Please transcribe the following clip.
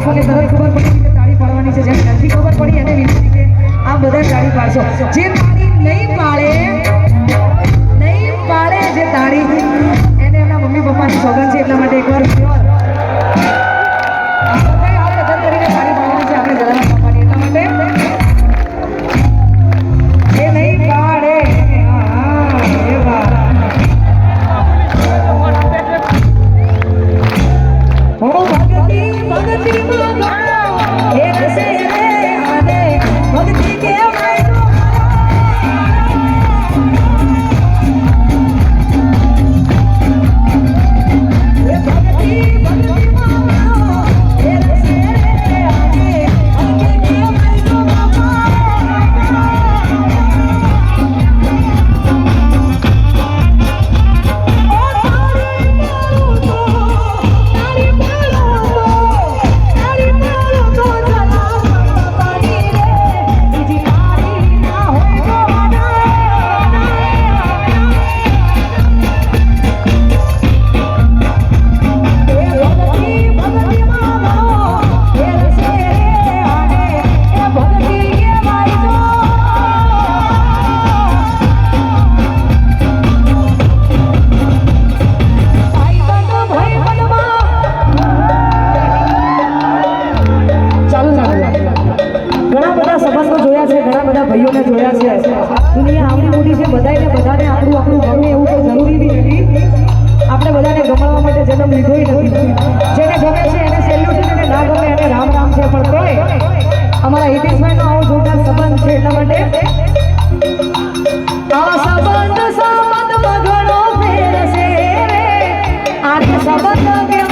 લોકોને તરત ખબર પડી કે તાળી પાડવાની છે. જેને નથી ખબર પડી એને વિનંતી કે આ બધા તાળી પાડશો. જે તાળી નહીં પાડે નહીં પાડે જે તાળી બધા સંબંધો જોયા છે, ઘણા બધા ભાઈઓને જોયા છે. દુનિયા આવડી મોટી છે બધાને બધાને આપણું આપણું ગમે એવું તો જરૂરી બી નથી. આપણે બધાને ગમાડવા માટે જન્મ લીધો નથી. જેને ગમે છે એને સહેલું અને ના ગમે એને રામ રામ છે, પણ કોઈ અમારા હિતેશભાઈનો આવો જોરદાર સંબંધ છે એટલા માટે આવા સંબંધ સંબંધ મગનો ફેરશે આ સંબંધ